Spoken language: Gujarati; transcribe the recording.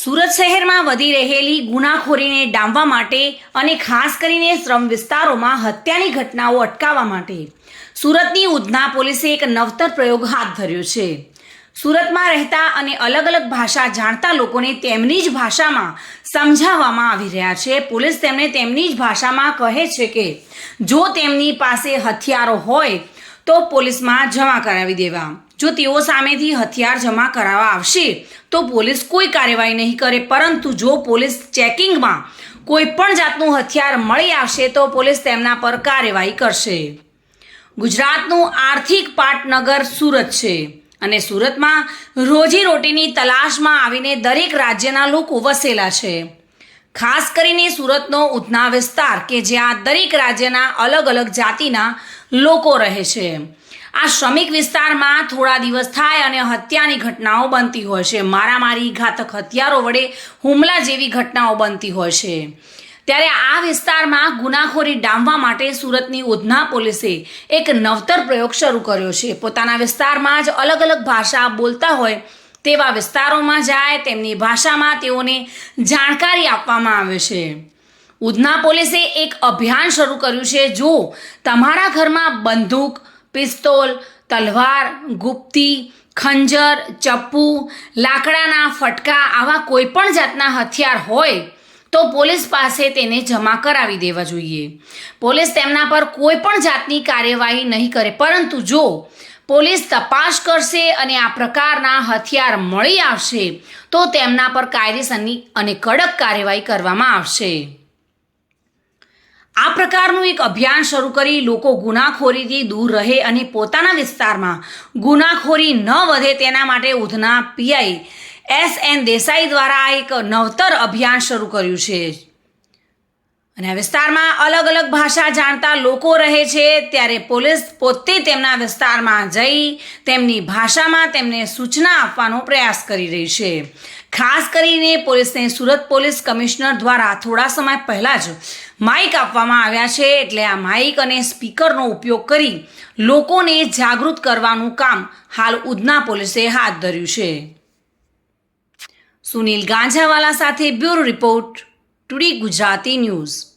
સુરત શહેરમાં વધી રહેલી ગુનાખોરીને ડામવા માટે અને ખાસ કરીને શ્રમ વિસ્તારોમાં હત્યાની ઘટનાઓ અટકાવવા માટે સુરતની ઉધના પોલીસે એક નવતર પ્રયોગ હાથ ધર્યો છે. સુરતમાં રહેતા અને અલગ અલગ ભાષા જાણતા લોકોને તેમની જ ભાષામાં સમજાવવામાં આવી રહ્યા છે. પોલીસ તેમને તેમની જ ભાષામાં કહે છે કે, જો તેમની પાસે હથિયારો હોય તો પોલીસમાં જમા કરાવી દેવા. જો તેઓ સામેથી હથિયાર જમા કરાવવા આવશે, તો પોલીસ કોઈ કાર્યવાહી નહીં કરે, પરંતુ જો પોલીસ ચેકિંગમાં કોઈ પણ જાતનું હથિયાર મળી આવશે, તો પોલીસ તેમના પર કાર્યવાહી કરશે. ગુજરાતનું આર્થિક પાટનગર સુરત છે અને સુરતમાં રોજીરોટીની તલાશમાં આવીને દરેક રાજ્યના લોકો વસેલા છે. ખાસ કરીને સુરતનો ઉધના વિસ્તાર કે જ્યાં દરેક રાજ્યના અલગ અલગ જાતિના લોકો રહે છે. આ શ્રમિક વિસ્તારમાં થોડા દિવસ થાય અને હત્યાની ઘટનાઓ બનતી હોય છે. મારામારી ઘાતક હથિયારો વડે હુમલા જેવી ઘટનાઓ બનતી હોય છે. ત્યારે આ વિસ્તારમાં ગુનાખોરી ડામવા માટે સુરતની ઉધના પોલીસે એક નવતર પ્રયોગ શરૂ કર્યો છે. પોતાના વિસ્તારમાં જ અલગ અલગ ભાષા બોલતા હોય તેવા વિસ્તારોમાં જાય, તેમની ભાષામાં તેઓને જાણકારી આપવામાં આવે છે. ઉધના પોલીસે એક અભિયાન શરૂ કર્યું છે. જો તમારા ઘરમાં બંદૂક, પિસ્તોલ, તલવાર, ગુપ્તી, ખંજર, ચપ્પુ, લાકડાના ફટકા આવા કોઈ પણ જાતના હથિયાર હોય, તો પોલીસ પાસે તેને જમા કરાવી દેવા જોઈએ. પોલીસ તેમના પર કોઈ પણ જાતની કાર્યવાહી નહીં કરે. પરંતુ જો પોલીસ તપાસ કરશે અને આ પ્રકારના હથિયાર મળી આવશે, તો તેમના પર કાયદેસરની અને કડક કાર્યવાહી કરવામાં આવશે. આ પ્રકારનું એક અભિયાન શરૂ કરી લોકો ગુનાખોરીથી દૂર રહે અને પોતાના વિસ્તારમાં ગુનાખોરી ન વધે તેના માટે Udhna PI S N Desai દ્વારા એક નવતર અભિયાન શરૂ કર્યું છે. અને વિસ્તારમાં અલગ અલગ ભાષા જાણતા લોકો રહે છે, ત્યારે પોલીસ પોતે તેમના વિસ્તારમાં જઈ તેમની ભાષામાં તેમને સૂચના આપવાનો પ્રયાસ કરી રહી છે. ખાસ કરીને પોલીસને સુરત પોલીસ કમિશનર દ્વારા થોડા સમય પહેલાં જ માઇક આપવામાં આવ્યા છે, એટલે આ માઇક અને સ્પીકરનો ઉપયોગ કરી લોકોને જાગૃત કરવાનું કામ હાલ ઉધના પોલીસે હાથ ધર્યું છે. સુનિલ ગાંજાવાલા સાથે bureau report, today Gujarati news.